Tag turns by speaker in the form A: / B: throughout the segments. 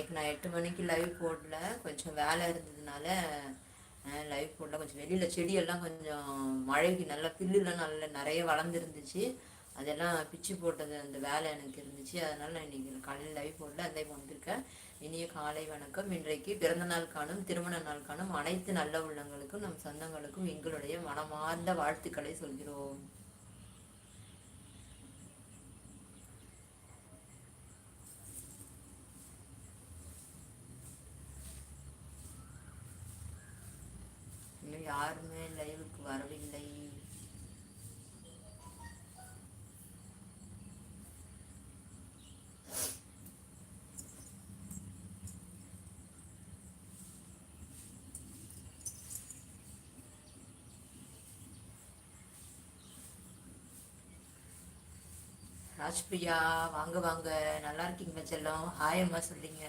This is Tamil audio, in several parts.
A: இன்னைக்கு நான் எட்டு மணிக்கு லைவ் போடல. கொஞ்சம் வேலை இருந்ததுனால லைவ் போடல. கொஞ்சம் வெளியில் செடியெல்லாம் கொஞ்சம் மழைக்கு நல்லா பில்லுலாம் நல்லா நிறைய வளர்ந்துருந்துச்சு. அதெல்லாம் பிச்சு போட்டது அந்த வேலை எனக்கு இருந்துச்சு. அதனால் நான் இன்னைக்கு காலையில் லைவ் போடல. அந்த வந்திருக்கேன். இனிய காலை வணக்கம். இன்றைக்கு பிறந்த நாள் காணும் திருமண நாள் காணும் அனைத்து நல்ல உள்ளங்களுக்கும் நம் சொந்தங்களுக்கும் எங்களுடைய மனமார்ந்த வாழ்த்துக்களை சொல்கிறோம். யாருமே லைவுக்கு வரவில்லை. ராஜ்பிரியா வாங்க வாங்க. நல்லா இருக்கீங்க செல்லம்? ஹாயம்மா சொல்லிங்க.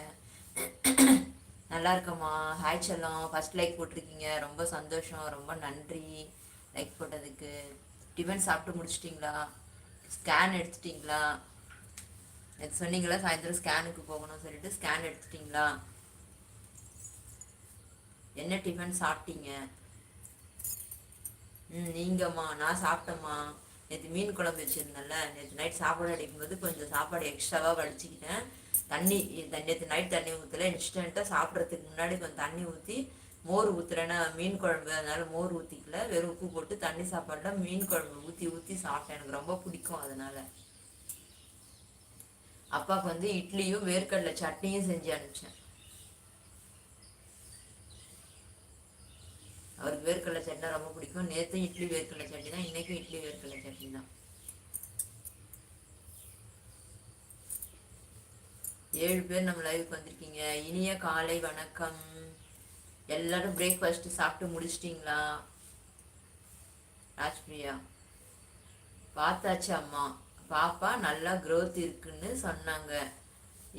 A: நல்லா இருக்கம்மா ஹாய் செல்லம். ஃபர்ஸ்ட் லைக் போட்டிருக்கீங்க. ரொம்ப சந்தோஷம். ரொம்ப நன்றி. லைக் போட்டதுக்கு. டிஃபன் சாப்பிட்டு முடிச்சிட்டிங்களா? ஸ்கேன் எடுத்துட்டிங்களா? சொன்னீங்களா சாயந்தரம் ஸ்கேனுக்கு போகணும்னு சொல்லிட்டு ஸ்கேன் எடுத்துட்டிங்களா? என்ன டிஃபன் சாப்பிட்டீங்க? ம் நீங்கம்மா. நான் சாப்பிட்டேம்மா. நேற்று மீன் குழம்பு வச்சுருந்தேன்ல. நேற்று நைட் சாப்பாடு அடிக்கும்போது கொஞ்சம் சாப்பாடு எக்ஸ்ட்ராவாக வடிச்சிக்கிட்டேன். தண்ணி நேற்று நைட் தண்ணி ஊற்றல இன்ஸ்டண்ட்டாக சாப்பிட்றதுக்கு முன்னாடி கொஞ்சம் தண்ணி ஊற்றி மோர் ஊற்றுறேன்னா மீன் குழம்பு அதனால் மோர் ஊற்றிக்கல வெறும் உப்பு போட்டு தண்ணி சாப்பாடுல மீன் குழம்பு ஊற்றி ஊற்றி சாப்பிட்டேன். எனக்கு ரொம்ப பிடிக்கும் அதனால். அப்பாவுக்கு வந்து இட்லியும் வேர்க்கடலை சட்னியும் செஞ்சு அனுப்பிச்சேன். அவருக்கு வேர்க்கடலை சட்னி ரொம்ப பிடிக்கும். நேற்று இட்லி வேர்க்கடலை சட்னி தான் இன்றைக்கும் இட்லி வேர்க்கடலை சட்னி தான் ஏழு பேர் நம்ம லைவுக்கு வந்திருக்கீங்க. இனிய காலை வணக்கம். எல்லாரும் பிரேக்ஃபாஸ்ட் சாப்பிட்டு முடிச்சிட்டிங்களா? ராஜ்பிரியா பார்த்தாச்சு அம்மா. பாப்பா நல்லா க்ரோத் இருக்குன்னு சொன்னாங்க.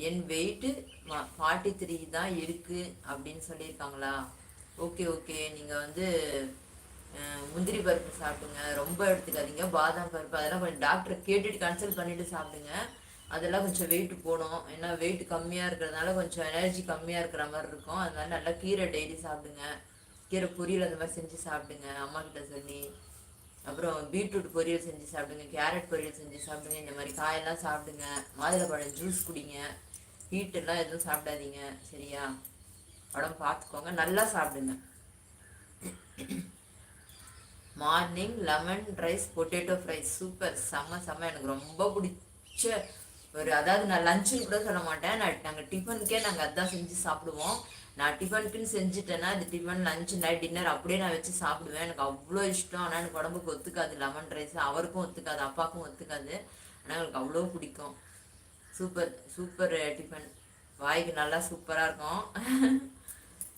A: என் வெயிட்டு ஃபார்ட்டி த்ரீ தான் இருக்குது அப்படின்னு சொல்லியிருக்காங்களா? ஓகே ஓகே நீங்கள் வந்து முந்திரி பருப்பு சாப்பிடுங்க. ரொம்ப எடுத்துக்காதீங்க. பாதாம் பருப்பு அதெல்லாம் கொஞ்சம் டாக்டரை கேட்டுட்டு கன்சல்ட் பண்ணிவிட்டு சாப்பிடுங்க. அதெல்லாம் கொஞ்சம் வெயிட் போடும் ஏன்னா வெயிட் கம்மியாக இருக்கிறதுனால கொஞ்சம் எனர்ஜி கம்மியாக இருக்கிற மாதிரி இருக்கும். அதனால நல்லா கீரை டெய்லி சாப்பிடுங்க. கீரை பொரியல் அந்த மாதிரி செஞ்சு சாப்பிடுங்க. அம்மா கிட்ட சொல்லி. அப்புறம் பீட்ரூட் பொரியல் செஞ்சு சாப்பிடுங்க. கேரட் பொரியல் செஞ்சு சாப்பிடுங்க. இந்த மாதிரி காயெல்லாம் சாப்பிடுங்க. மாதுளப்பழம் ஜூஸ் குடிங்க. ஹீட்டெல்லாம் எதுவும் சாப்பிடாதீங்க. சரியா? உடம்பு பார்த்துக்கோங்க. நல்லா சாப்பிடுங்க. Morning lemon rice potato fry super. செம்ம செம்ம. எனக்கு ரொம்ப பிடிச்ச ஒரு அதாவது நான் லஞ்சுன்னு கூட சொல்ல மாட்டேன். நான் நாங்கள் டிஃபனுக்கே நாங்கள் அதான் செஞ்சு சாப்பிடுவோம். நான் டிஃபனுக்குன்னு செஞ்சுட்டேன்னா அது டிஃபன் லஞ்ச் நைட் டின்னர் அப்படியே நான் வச்சு சாப்பிடுவேன். எனக்கு அவ்வளோ இஷ்டம். ஆனால் எனக்கு உடம்புக்கு ஒத்துக்காது. லெமன் ரைஸ் அவருக்கும் ஒத்துக்காது அப்பாவுக்கும் ஒத்துக்காது. ஆனால் எனக்கு அவ்வளோ பிடிக்கும். சூப்பர் சூப்பர் டிஃபன் வாய்க்கு நல்லா சூப்பராக இருக்கும்.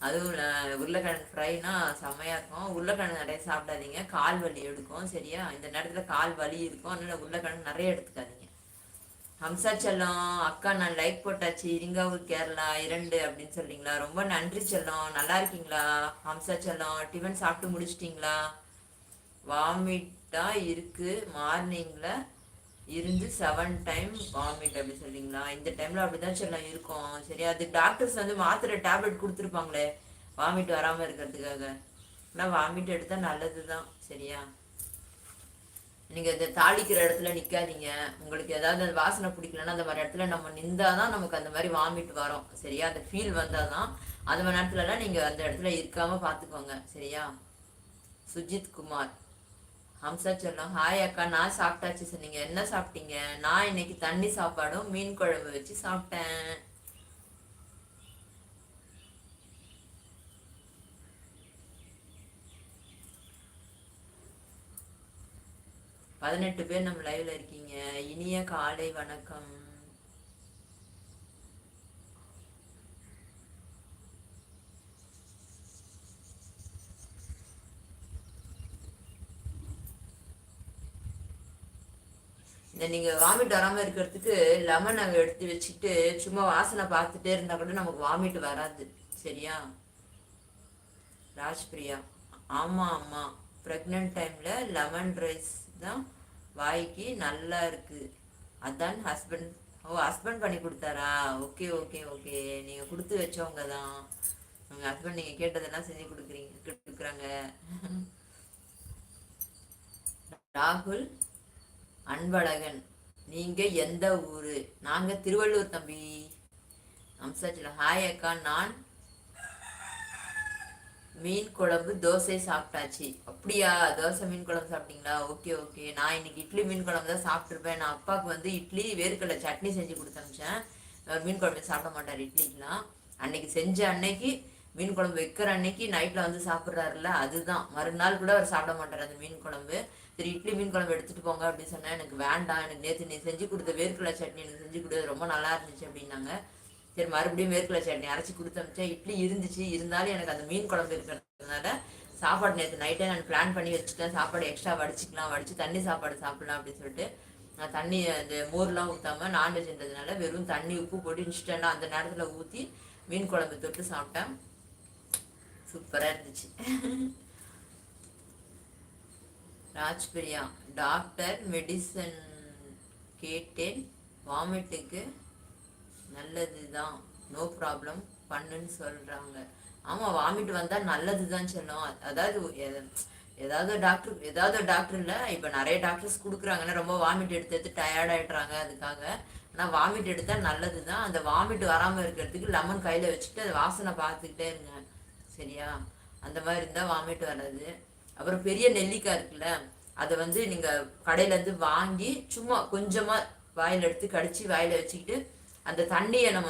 A: அதுவும் உருளைக்கிழங்கு ஃப்ரைனா செம்மையாக இருக்கும். உருளைக்கிழங்கு நிறைய சாப்பிடாதீங்க. கால் வலி எடுக்கும் சரியா? இந்த நேரத்தில் கால் வலி இருக்கும். அதனால உருளைக்கிழங்கு நிறைய எடுத்துக்காதீங்க. ஹம்சா செல்லம் அக்கா நான் லைக் போட்டாச்சு இரிங்காவூர் கேரளா இரண்டு அப்படின்னு சொல்றீங்களா? ரொம்ப நன்றி செல்லம். நல்லா இருக்கீங்களா? ஹம்சா செல்லம் டிஃபன் சாப்பிட்டு முடிச்சிட்டிங்களா? வாமிட்டா இருக்கு. மார்னிங்ல இருந்து செவன் டைம் வாமிட் அப்படி சொல்றீங்களா? இந்த டைம்ல அப்படிதான் செல்லம் இருக்கும். சரி அது டாக்டர்ஸ் வந்து மாத்திரை டேப்லெட் கொடுத்துருப்பாங்களே வாமிட் வராம இருக்கிறதுக்காக. ஆனால் வாமிட் எடுத்தா நல்லதுதான். சரியா? நீங்கள் இந்த தாளிக்கிற இடத்துல நிற்காதீங்க உங்களுக்கு ஏதாவது அந்த வாசனை பிடிக்கலன்னா அந்த மாதிரி இடத்துல நம்ம நின்றால் தான் நமக்கு அந்த மாதிரி வாமிட் வரும். சரியா? அந்த ஃபீல் வந்தால் தான் அந்த மாதிரி நேரத்துலலாம் நீங்கள் அந்த இடத்துல இருக்காமல் பார்த்துக்கோங்க சரியா? சுஜித் குமார். ஹம்சா சொல்லும் ஹாய் அக்கா நான் சாப்பிட்டாச்சு. சொன்னீங்க. என்ன சாப்பிட்டீங்க? நான் இன்னைக்கு தண்ணி சாப்பாடும் மீன் குழம்பு வச்சு சாப்பிட்டேன். பதினெட்டு பேர் நம்ம லைவ்ல இருக்கீங்க. இனிய காலை வணக்கம். இந்த நீங்க வாமிட் வராம இருக்கிறதுக்கு லெமன் அங்க எடுத்து வச்சுட்டு சும்மா வாசனை பார்த்துட்டே இருந்தா கூட நமக்கு வாமிட் வராது. சரியா? ராஜ்பிரியா. ஆமா ஆமா ப்ரெக்னென்ட் டைம்ல லெமன் ரைஸ் தான் வாய்க்கு நல்லா இருக்குது அதான் ஹஸ்பண்ட் ஓ ஹஸ்பண்ட் பண்ணி கொடுத்தாரா? ஓகே ஓகே ஓகே நீங்கள் கொடுத்து வச்சவங்க தான். உங்கள் ஹஸ்பண்ட் நீங்கள் கேட்டதெல்லாம் செஞ்சு கொடுக்குறீங்க கொடுக்குறாங்க. ராகுல் அன்பழகன் நீங்கள் எந்த ஊர்? நாங்கள் திருவள்ளூர் தம்பி. அம்சாச்சில் ஹாய் அக்கா நான் மீன் குழம்பு தோசை சாப்பிட்டாச்சு. அப்படியா? தோசை மீன் குழம்பு சாப்பிட்டீங்களா? Okay okay. நான் இன்னைக்கு இட்லி மீன் குழம்பு தான் சாப்பிட்ருப்பேன் நான் அப்பாவுக்கு வந்து இட்லி வேர்க்கடலை சட்னி செஞ்சு கொடுத்து அனுப்பிச்சேன் மீன் குழம்பு சாப்பிட மாட்டார் இட்லிக்கெலாம் அன்னைக்கு செஞ்ச அன்னைக்கு மீன் குழம்பு வைக்கிற அன்னைக்கு நைட்டில் வந்து சாப்பிட்றாருல அதுதான். மறுநாள் கூட அவர் சாப்பிட மாட்டார் அந்த மீன் குழம்பு. சரி இட்லி மீன் குழம்பு எடுத்துகிட்டு போங்க அப்படின்னு சொன்னேன். எனக்கு வேண்டாம். எனக்கு நேற்று நீ செஞ்சு கொடுத்த வேர்க்கடலை சட்னி எனக்கு செஞ்சு கொடுத்தது ரொம்ப நல்லா இருந்துச்சு அப்படின்னாங்க. சரி மறுபடியும் வேர்க்கடலை சட்னி அரைச்சி கொடுத்து இப்படி இட்லி இருந்துச்சு. இருந்தாலும் எனக்கு அந்த மீன் குழம்பு இருக்கிறதுனால சாப்பாடு நேற்று நைட்டே நான் பிளான் பண்ணி வச்சுட்டேன். சாப்பாடு எக்ஸ்ட்ரா வடிச்சிக்கலாம் வடிச்சு தண்ணி சாப்பாடு சாப்பிடலாம் அப்படின்னு சொல்லிட்டு. நான் தண்ணி அந்த மோர்லாம் ஊற்றாம நான்வெஜ்ன்றதுனால வெறும் தண்ணி உப்பு போட்டு இன்ஸ்டண்டாக அந்த நேரத்தில் ஊற்றி மீன் குழம்பு தொட்டு சாப்பிட்டேன். சூப்பராக இருந்துச்சு. ராஜ்பிரியா டாக்டர் மெடிசன் கேட்டேன். வாமிட்டுக்கு நல்லது தான் நோ ப்ராப்ளம் பண்ணுன்னு சொல்கிறாங்க ஆமாம் வாமிட் வந்தால் நல்லது தான் சொல்லும் அதாவது ஏதாவது டாக்டர் ஏதாவது டாக்டர் இல்லை இப்போ நிறைய டாக்டர்ஸ் கொடுக்குறாங்கன்னா ரொம்ப வாமிட் எடுத்து எடுத்து டயர்ட் ஆகிடுறாங்க அதுக்காக. ஆனால் வாமிட் எடுத்தால் நல்லது தான் அந்த வாமிட் வராமல் இருக்கிறதுக்கு லெமன் கையில் வச்சுட்டு அதை வாசனை பார்த்துக்கிட்டே இருங்க. சரியா? அந்த மாதிரி இருந்தால் வாமிட் வராது. அப்புறம் பெரிய நெல்லிக்காய் இருக்குல்ல அதை வந்து நீங்கள் கடையிலேருந்து வாங்கி சும்மா கொஞ்சமாக வாயில் எடுத்து கடிச்சு வாயில் வச்சுக்கிட்டு அந்த தண்ணியை நம்ம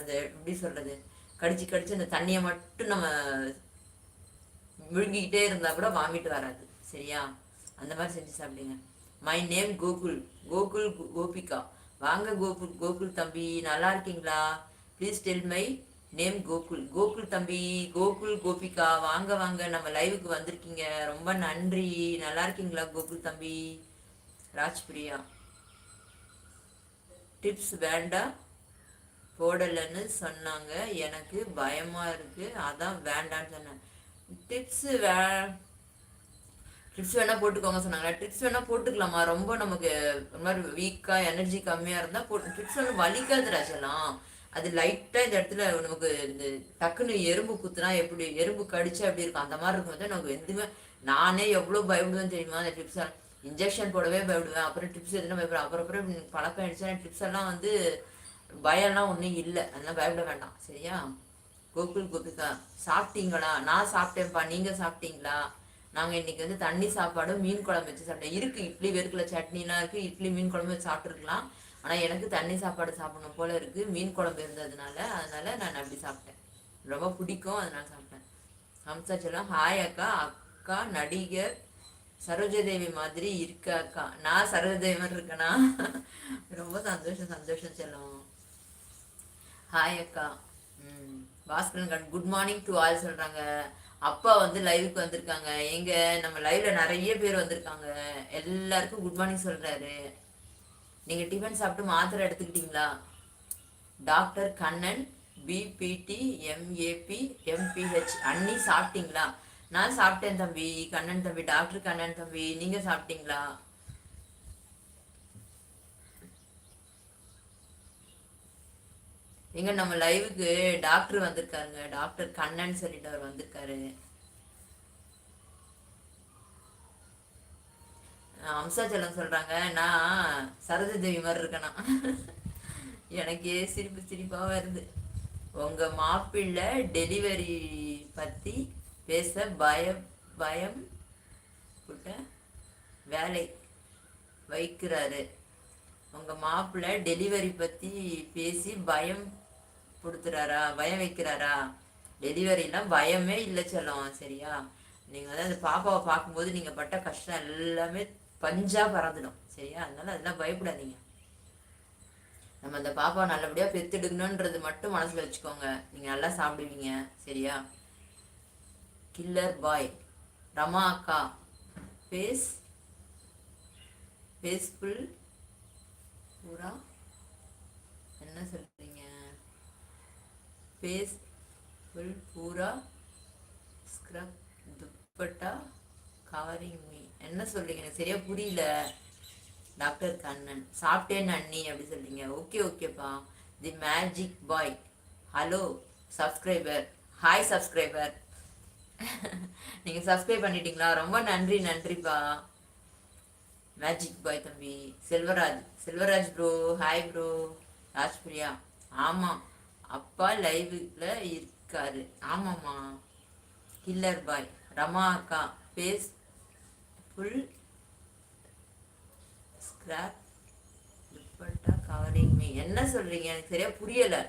A: அந்த எப்படி சொல்கிறது கடிச்சு கடிச்சு அந்த தண்ணியை மட்டும் நம்ம முழுங்கிக்கிட்டே இருந்தால் கூட வாமிட்டு வராது. சரியா? அந்த மாதிரி செஞ்சு சாப்பிடுங்க. மை நேம் கோகுல் கோகுல் கோபிகா வாங்க கோகுல் கோகுல் தம்பி. நல்லா இருக்கீங்களா? Please tell my name Gokul Gokul தம்பி கோகுல் கோபிகா வாங்க வாங்க. நம்ம லைவுக்கு வந்திருக்கீங்க. ரொம்ப நன்றி. நல்லா இருக்கீங்களா கோகுல் தம்பி? ராஜ்பிரியா. டிப்ஸ் வேண்டாம் போடலைன்னு சொன்னாங்க. எனக்கு பயமாக இருக்குது அதான் வேண்டான்னு சொன்னேன். டிப்ஸு வே டிப்ஸ் வேணால் போட்டுக்கோங்க சொன்னாங்களா? டிப்ஸ் வேணால் போட்டுக்கலாமா? ரொம்ப நமக்கு ஒரு மாதிரி வீக்காக எனர்ஜி கம்மியாக இருந்தால் போட்டு டிப்ஸ் வந்து வலிக்காது ராஜலாம் அது லைட்டாக இந்த இடத்துல நமக்கு இந்த டக்குன்னு எறும்பு குத்துனா எப்படி எறும்பு கடிச்சா எப்படி இருக்கும்? அந்த மாதிரி இருக்கும் வந்து நமக்கு எதுவுமே நானே எவ்வளோ பயப்படுதுன்னு தெரியுமா அந்த டிப்ஸ் இன்ஜெக்ஷன் போடவே பயப்படுவேன். அப்புறம் டிப்ஸ் எதுனா பயப்படுவேன். அப்புறம் அப்புறம் பழக்கம் ஆயிடுச்சுன்னா டிப்ஸ் எல்லாம் வந்து பயம்லாம் ஒன்றும் இல்லை. அதெல்லாம் பயப்பட வேண்டாம். சரியா? கோகுல் கோபிகா சாப்பிட்டீங்களா? நான் சாப்பிட்டேன்ப்பா. நீங்கள் சாப்பிட்டீங்களா? நாங்கள் இன்னைக்கு வந்து தண்ணி சாப்பாடும் மீன் குழம்பு வச்சு சாப்பிட்டேன் இருக்குது இட்லி வெறுக்கல. சட்னிலாம் இருக்குது இட்லி மீன் குழம்பு வச்சு சாப்பிட்ருக்கலாம் ஆனால் எனக்கு தண்ணி சாப்பாடு சாப்பிடணும் போல இருக்குது மீன் குழம்பு இருந்ததுனால அதனால நான் அப்படி சாப்பிட்டேன். ரொம்ப பிடிக்கும் அதனால சாப்பிட்டேன். ஹம்சா ஹாய் அக்கா. அக்கா நடிகர் சரோஜதேவி மாதிரி இருக்காக்கா. நான் சரோஜதேவி மாதிரி இருக்கேனா? ரொம்ப சந்தோஷம் சந்தோஷம் செல்லும். ஹாய் அக்கா. ம். Baskaran good morning to all சொல்கிறாங்க அப்பா வந்து லைவுக்கு வந்திருக்காங்க. எங்க? நம்ம லைவ்ல நிறைய பேர் வந்திருக்காங்க. எல்லாருக்கும் குட் மார்னிங் சொல்றாரு. நீங்க டிஃபன் சாப்பிட்டு மாத்திரை எடுத்துக்கிட்டீங்களா? Doctor Kannan BPT MAP MBH அன்னி சாப்பிட்டீங்களா? நான் சாப்பிட்டேன் தம்பி கண்ணன் தம்பி டாக்டர் கண்ணன் தம்பி நீங்க சாப்பிட்டீங்களா? எங்க நம்ம லைவுக்கு டாக்டர் வந்திருக்காருங்க. டாக்டர் கண்ணன் சொல்லிட்டு அவர் வந்திருக்காரு. அம்சாச்சலம் சொல்றாங்க நான் சரத தேவி மாதிரி இருக்கணும். எனக்கே சிரிப்பு சிரிப்பா வருது. உங்க மாப்பிள்ளை டெலிவரி பத்தி பேச பயம் பயம் புட்ட வேலை வைக்கிறாரு. உங்கள் மாப்பிள்ளை டெலிவரி பற்றி பேசி பயம் கொடுத்துறாரா பயம் வைக்கிறாரா? டெலிவரிலாம் பயமே இல்லை செல்லம் சரியா? நீங்கள் வந்து அந்த பாப்பாவை பார்க்கும்போது நீங்கள் பட்ட கஷ்டம் எல்லாமே பஞ்சாக பறந்துடும் சரியா? அதனால அதெல்லாம் பயப்படாதீங்க. நம்ம அந்த பாப்பாவை நல்லபடியாக பெற்றுடுக்கணுன்றது மட்டும் மனசில் வச்சுக்கோங்க. நீங்கள் நல்லா சாப்பிடுவீங்க சரியா? கில்லர் பாய் ரமா அக்கா ஃபேஸ் ஃபேஸ்ஃபுல் பூரா என்ன சொல்கிறீங்க ஃபேஸ் ஃபுல் பூரா ஸ்க்ரப் துப்பட்டா கவரிங் மீ என்ன சொல்கிறீங்க எனக்கு சரியாக புரியல. டாக்டர் கண்ணன். சாப்பிட்டேன் அண்ணி அப்படி சொல்கிறீங்க ஓகே ஓகேப்பா the magic boy hello subscriber hi subscriber நீங்கள் சப்ஸ்கிரைப் பண்ணிட்டீங்களா? ரொம்ப நன்றி நன்றிப்பா. மேஜிக் பாய் தம்பி. Selvaraj. Selvaraj bro hi bro Rajpriya. ஆமாம் அப்பா லைவில் இருக்காரு. ஆமாம்மா. கில்லர் பாய் ரமா அக்கா. Face full scrub covering me என்ன சொல்கிறீங்க எனக்கு சரியாக புரியலை.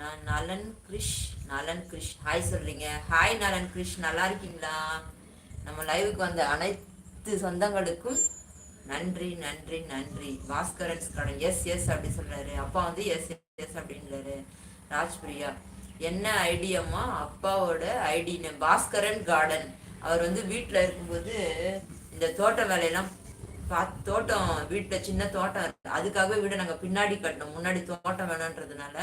A: நலன் கிரிஷ் நலன் கிரிஷ். ஹாய் சொல்றீங்க. ஹாய் நலன் கிரிஷ். நல்லா இருக்கீங்களா? நம்ம லைவுக்கு வந்த அனைத்து சொந்தங்களுக்கும் நன்றி நன்றி நன்றி. பாஸ்கரன்ஸ் கடன் எஸ் எஸ் அப்படி சொல்றாரு. அப்பா வந்து எஸ் எஸ் அப்படின்றாரு. ராஜ்பிரியா என்ன ஐடியாமா அப்பாவோட ஐடின்னு பாஸ்கரன் கார்டன் அவர் வந்து வீட்டில் இருக்கும்போது இந்த தோட்ட வேலையெல்லாம் பார்த்து தோட்டம் வீட்டில் சின்ன தோட்டம் இருக்கு. அதுக்காகவே வீடை நாங்கள் பின்னாடி கட்டணும் முன்னாடி தோட்டம் வேணுன்றதுனால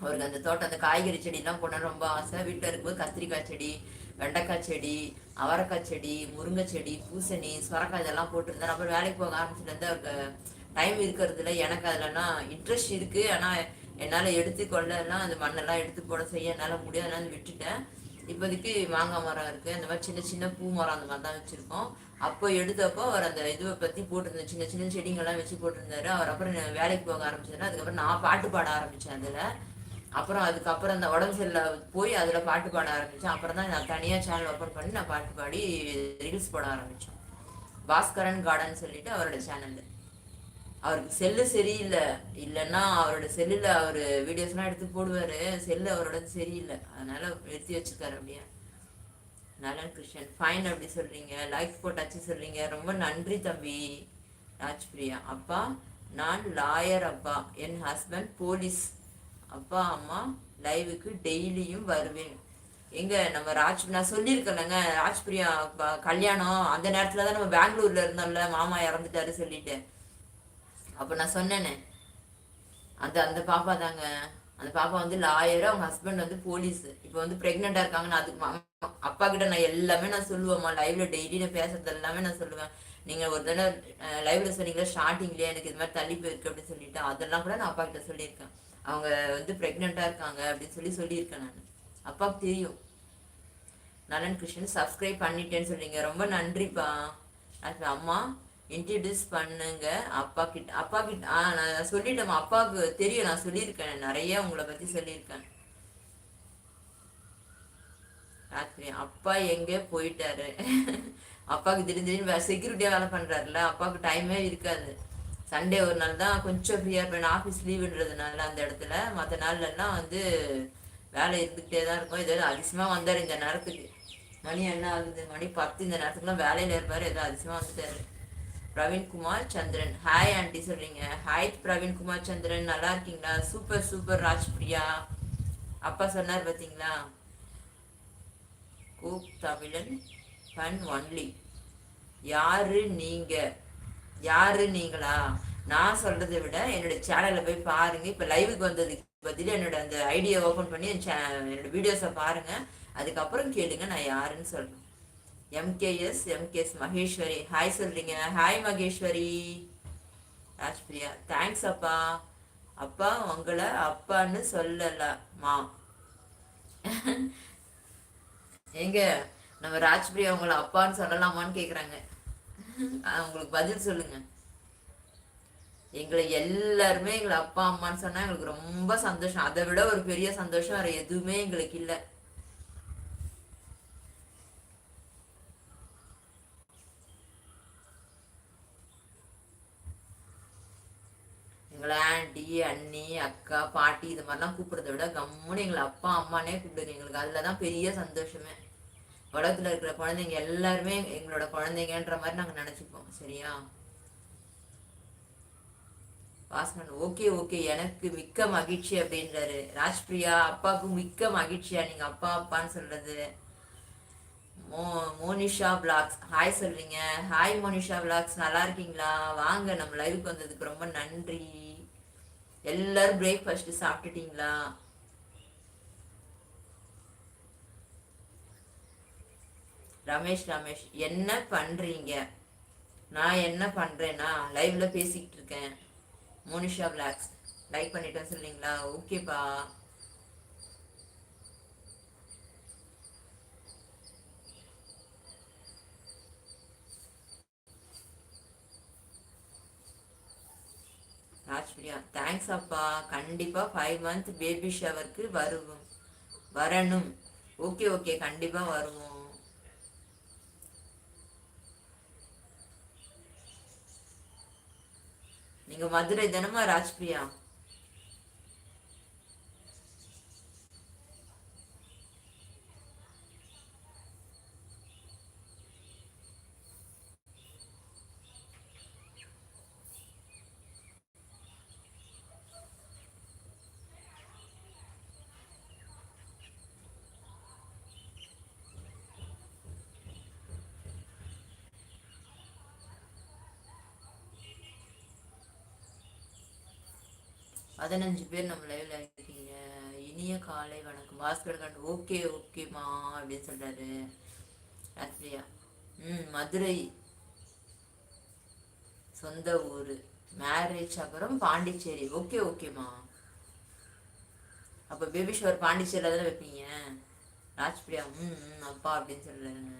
A: அவருக்கு அந்த தோட்டம் அந்த காய்கறி செடிலாம் போட ரொம்ப ஆசை. வீட்டில் இருக்கும்போது கத்திரிக்காய் செடி வெண்டைக்காய் செடி அவரைக்காய் செடி முருங்கை செடி பூசணி சுரக்காய் இதெல்லாம் போட்டிருந்தார் அப்புறம் வேலைக்கு போக ஆரம்பிச்சுலேருந்து அவருக்கு டைம் இருக்கிறது இல்லை. எனக்கு அதுலலாம் இன்ட்ரெஸ்ட் இருக்குது ஆனால் என்னால் எடுத்துக்கொள்ளலாம் அந்த மண்ணெல்லாம் எடுத்து போட செய்ய என்னால் முடியாதுனால விட்டுட்டேன். இப்போதைக்கு மாங்காய் மரம் இருக்குது அந்த மாதிரி சின்ன சின்ன பூ மரம் அந்த மாதிரி தான் வச்சுருக்கோம். அப்போ எடுத்தப்போ அவர் அந்த இதுவை பற்றி போட்டிருந்தார். சின்ன சின்ன செடிங்கள்லாம் வச்சு போட்டிருந்தாரு. அவர் அப்புறம் வேலைக்கு போக ஆரம்பிச்சாரு அதுக்கப்புறம் நான் பாட்டு பாட ஆரம்பித்தேன் அதில். அப்புறம் அதுக்கப்புறம் அந்த உடம்பு சரியில்லை போய் அதில் பாட்டு பாட ஆரம்பித்தேன் அப்புறம் தான் நான் தனியாக சேனல் ஓப்பன் பண்ணி நான் பாட்டு பாடி ரீல்ஸ் போட ஆரம்பித்தேன் பாஸ்கரன் கார்டன் சொல்லிட்டு அவரோட சேனல் அவருக்கு செல்லு சரியில்லை. இல்லைன்னா அவரோட செல்லில் அவர் வீடியோஸ்லாம் எடுத்து போடுவார். செல்லு அவரோட சரியில்லை. அதனால் நிறுத்தி வச்சிருக்காரு அப்படியே. நலன் கிருஷ்ணன் ஃபைன் அப்படி சொல்கிறீங்க லைக் போட்டாச்சு சொல்கிறீங்க ரொம்ப நன்றி தம்பி ராஜ்பிரியா. அப்பா நான் லாயர் அப்பா. என் ஹஸ்பண்ட் போலீஸ் அப்பா அம்மா லைவுக்கு டெய்லியும் வருவேன். எங்க நம்ம ராஜ் நான் சொல்லியிருக்கேன்லங்க ராஜ்பிரியா ப- கல்யாணம் அந்த நேரத்துல தான் நம்ம பெங்களூர்ல இருந்தோம்ல மாமா இறந்துட்டாரு சொல்லிட்டு. அப்ப நான் சொன்னேனே அந்த அந்த பாப்பா தாங்க. அந்த பாப்பா வந்து லாயர் அவங்க ஹஸ்பண்ட் வந்து போலீஸ் இப்போ வந்து பிரெக்னெண்டா இருக்காங்கன்னு அதுக்கு அப்பா கிட்ட நான் எல்லாமே நான் சொல்லுவேம்மா. லைவ்ல டெய்லி நான் பேசுறது எல்லாமே நான் சொல்லுவேன். நீங்க ஒரு தடவை லைவ்ல சொன்னீங்களா ஸ்டார்டிங்லயே எனக்கு இது மாதிரி தள்ளி போயிருக்கு அப்படின்னு சொல்லிட்டு அதெல்லாம் கூட நான் அப்பா கிட்ட சொல்லியிருக்கேன். அவங்க வந்து ப்ரெக்னெண்ட்டாக இருக்காங்க அப்படின்னு சொல்லி சொல்லியிருக்கேன் நான். அப்பாவுக்கு தெரியும். நலன் கிருஷ்ணன் சப்ஸ்கிரைப் பண்ணிட்டேன்னு சொல்லிங்க ரொம்ப நன்றிப்பா. அது அம்மா இன்ட்ரடியூஸ் பண்ணுங்க. அப்பா கிட்ட அப்பா கிட்ட ஆ நான் சொல்லிட்டேன் அப்பாவுக்கு தெரியும். நான் சொல்லியிருக்கேன். நிறைய உங்களை பற்றி சொல்லியிருக்கேன். ராத்திரி அப்பா எங்கே போயிட்டாரு? அப்பாவுக்கு திடீர்னு திடீர்னு செக்யூரிட்டியாக வேலை பண்ணுறாருல அப்பாவுக்கு டைமே இருக்காது. சண்டே ஒரு நாள் தான் கொஞ்சம் ஃப்ரீயாக இருப்பேன். ஆஃபீஸ் லீவுன்றதுனால அந்த இடத்துல. மற்ற நாள்லலாம் வந்து வேலை இருந்துகிட்டே தான் இருக்கும். ஏதாவது அதிசயமாக வந்தார் இந்த நேரத்துக்கு. மணி என்ன ஆகுது? மணி பத்து. இந்த நேரத்துக்குலாம் வேலையில் இருப்பார். ஏதோ அதிசயமாக வந்துட்டார். பிரவீன்குமார் சந்திரன். ஹாய் ஆண்டி சொல்கிறீங்க ஹாய் பிரவீன்குமார் சந்திரன். நல்லா இருக்கீங்களா? Super super Rajpriya. அப்பா சொன்னார் பார்த்தீங்களா கூப் தமிழன் பன் ஒன்லி யாரு நீங்கள் யாரு நீங்களா? நான் சொல்றதை விட என்னோட சேனல்ல போய் பாருங்க. இப்ப லைவுக்கு வந்ததுக்கு பதில் என்னோட அந்த ஐடியா ஓபன் பண்ணி என் என்னோட வீடியோஸை பாருங்க. அதுக்கப்புறம் கேளுங்க நான் யாருன்னு சொல்றேன். MKS MKS Maheswari. ஹாய் சொல்றீங்க. ஹாய் மகேஸ்வரி. ராஜ்பிரியா தேங்க்ஸ் அப்பா. அப்பா உங்களை அப்பான்னு சொல்லலமா? ஏங்க நம்ம ராஜ்பிரியா உங்களை அப்பான்னு சொல்லலாமான்னு கேக்குறாங்க. உங்களுக்கு பதில் சொல்லுங்க. எங்களை எல்லாருமே எங்களை அப்பா அம்மான்னு சொன்னா எங்களுக்கு ரொம்ப சந்தோஷம். அதை விட ஒரு பெரிய சந்தோஷம் வேற எதுவுமே எங்களுக்கு இல்லை. எங்களை ஆண்டி அண்ணி அக்கா பாட்டி இது மாதிரிலாம் கூப்பிடுறத விட கம்முன்னு எங்களை அப்பா அம்மானே கூப்பிடுங்க. எங்களுக்கு அதுலதான் பெரிய சந்தோஷமே. உலகத்தில் இருக்கிற குழந்தைங்க எல்லாருமே எங்களோட குழந்தைங்கன்ற மாதிரி நாங்கள் நினச்சிப்போம் சரியா? வாசகன் ஓகே ஓகே எனக்கு மிக்க மகிழ்ச்சி அப்படின்றாரு. ராஜ்பிரியா அப்பாவுக்கு மிக்க மகிழ்ச்சியா? நீங்க அப்பா அப்பான்னு சொல்றது. மோ மோனிஷா பிளாக்ஸ். ஹாய் சொல்றீங்க. Hi Monisha blogs. நல்லா இருக்கீங்களா? வாங்க நம்ம லைவுக்கு வந்ததுக்கு ரொம்ப நன்றி. எல்லாரும் பிரேக்ஃபாஸ்ட் சாப்பிட்டுட்டீங்களா? ரமேஷ் ரமேஷ் என்ன பண்றீங்க? நான் என்ன பண்றேன்னா லைவ்ல பேசிக்கிட்டு இருக்கேன். மோனிஷா பிளாக்ஸ் லைக் பண்ணிட்டேன்னு சொல்றீங்களா? ஓகேப்பா ராஜ்பிரியா தேங்க்ஸ் அப்பா. கண்டிப்பா ஃபைவ் மந்த் பேபி ஷவருக்கு வருவோம். வரணும். ஓகே ஓகே கண்டிப்பா வருவோம். நீங்க மதுரை தானமா ராஜ்பிரியா பதினஞ்சு பேர் நம்ம லைவ்ல இருக்கீங்க. இனிய காலை வணக்கம். பாஸ்கர் கண்டு ஓகே ஓகேம்மா அப்படின்னு சொல்றாரு. ராத்ரியா. ம் மதுரை. சொந்த ஊர். மேரேஜ் அப்புறம் பாண்டிச்சேரி. ஓகே ஓகேம்மா அப்போ பேபி ஷவர் பாண்டிச்சேரியில் தானே வைப்பீங்க? ராஜ்பிரியா ம் அப்பா அப்படின்னு சொல்றாங்க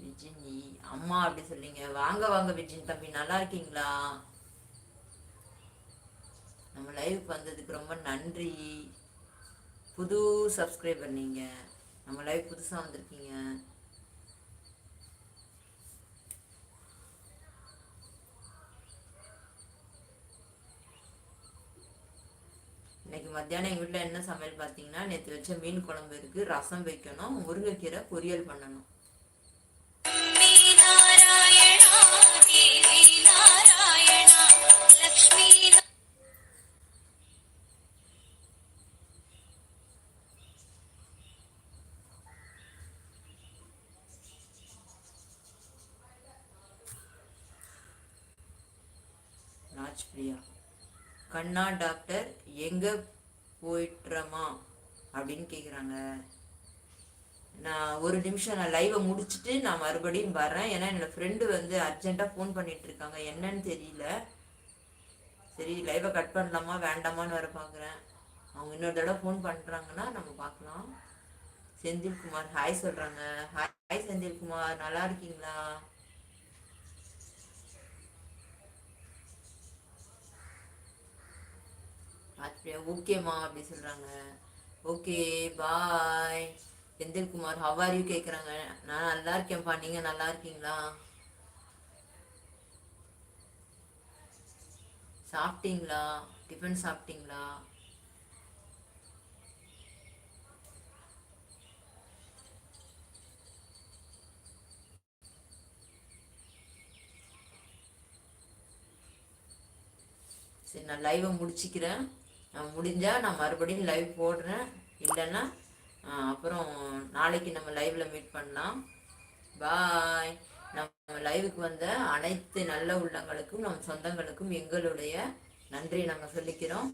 A: விஜினி அம்மா அப்படின்னு சொல்றீங்க. வாங்க வாங்க விஜின் தம்பி நல்லா இருக்கீங்களா? நம்ம லைவுக்கு வந்ததுக்கு ரொம்ப நன்றி. புது சப்ஸ்கிரைபர் நீங்கள் நம்ம லைவ் புதுசாக வந்திருக்கீங்க. இன்னைக்கு மத்தியானம் எங்கள் வீட்டில் என்ன சமையல் பார்த்தீங்கன்னா நேற்று வச்ச மீன் குழம்பு இருக்குது ரசம் வைக்கணும் முருங்கைக்கீரை பொரியல் பண்ணணும். கண்ணா டாக்டர் எங்கே போயிட்டுறமா? அப்படின்னு கேட்குறாங்க நான் ஒரு நிமிஷம் நான் லைவை முடிச்சுட்டு நான் மறுபடியும் வரேன் ஏன்னா என்னோட ஃப்ரெண்டு வந்து அர்ஜென்ட்டாக ஃபோன் பண்ணிட்டு இருக்காங்க. என்னன்னு தெரியல. சரி லைவை கட் பண்ணலாமா வேண்டாமான்னு வர பார்க்குறேன் அவங்க இன்னொரு தடவை ஃபோன் பண்ணுறாங்கன்னா நம்ம பார்க்கலாம் செந்தில்குமார் ஹாய் சொல்கிறாங்க ஹாய் செந்தில்குமார். நல்லா இருக்கீங்களா? அப்படியா ஓகேம்மா அப்படி சொல்கிறாங்க ஓகே பாய் செந்தில்குமார் ஹவாரியூ கேட்குறாங்க நான் நல்லா இருக்கேன்ப்பா. நீங்கள் நல்லா இருக்கீங்களா? சாப்பிட்டீங்களா? டிஃபன் சாப்பிட்டீங்களா? சரி நான் லைவை முடிச்சுக்கிறேன். முடிஞ்சால் நான் மறுபடியும் லைவ் போடுறேன். இல்லைன்னா அப்புறம் நாளைக்கு நம்ம லைவில் மீட் பண்ணலாம். பாய் நம்ம லைவுக்கு வந்த அனைத்து நல்ல உள்ளங்களுக்கும் நம் சொந்தங்களுக்கும் எங்களுடைய நன்றி நாங்கள் சொல்லிக்கிறோம்.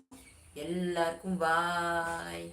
A: எல்லாருக்கும் பாய்